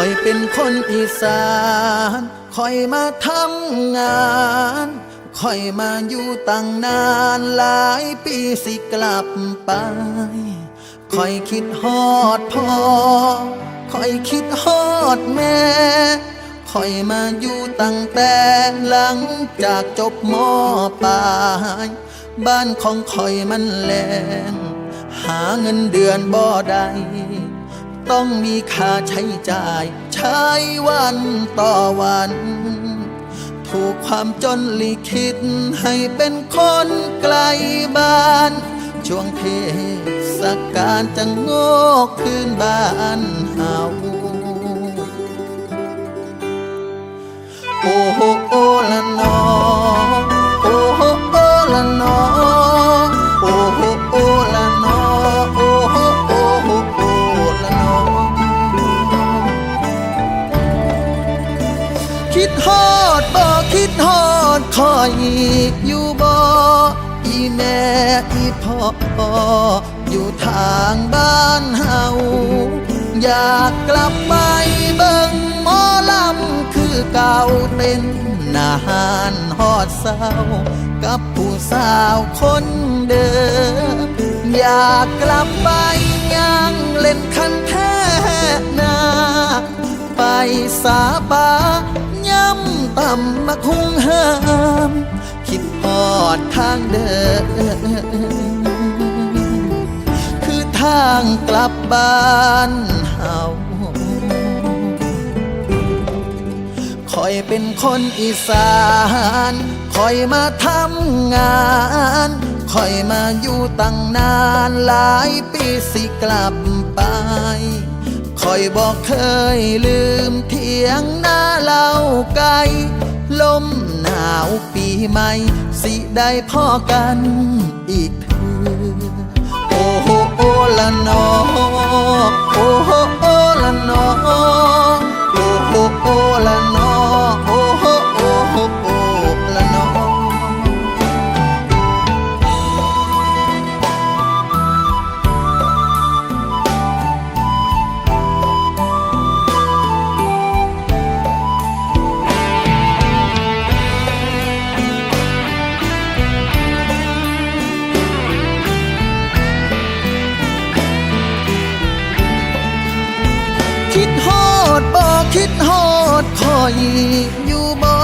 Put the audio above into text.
อยเป็นคนอีสานคอยมาทำงานคอยมาอยู่ตั้งนานหลายปีสิกลับไปคอยคิดฮอดพ่อคอยคิดฮอดแม่คอยมาอยู่ตั้งแต่หลังจากจบมปลายบ้านของคอยมันแลงหาเงินเดือนบ่ได้ ต้องมีค่าใช้จ่าย ใช้วันต่อวัน ถูกความจนลิขิตให้เป็นคนไกลบ้าน ช่วงเทศกาลจะโงกคืนบ้านเฮา คิดฮอดบ่คิดฮอดคอยอยู่บ่อีแม่อีพ่ออยู่ทางบ้านเฮาอยากกลับไปเบิ่งหมอลำคือเก่าเต้นนานฮอดเศร้า กับผู้สาวคนเดิมอยากกลับไปย่างเล่นคันแท้นาไปสาบา ย่ำต่ำมาคุงห้าม คิดพอดทางเดิน คือทางกลับบ้านเฮาคอยเป็นคนอีสานคอยมาทำงานคอยมาอยู่ตั้งนานหลายปีสิกลับไป คอยบอกเคยลืมเทียงหน้าเล่าไกลลมหนาวปีใหม่ สิได้พ่อกันอีกเถือโอ้โหโอ้ละนอโอ้โหโอ้ หญิอยู่บ่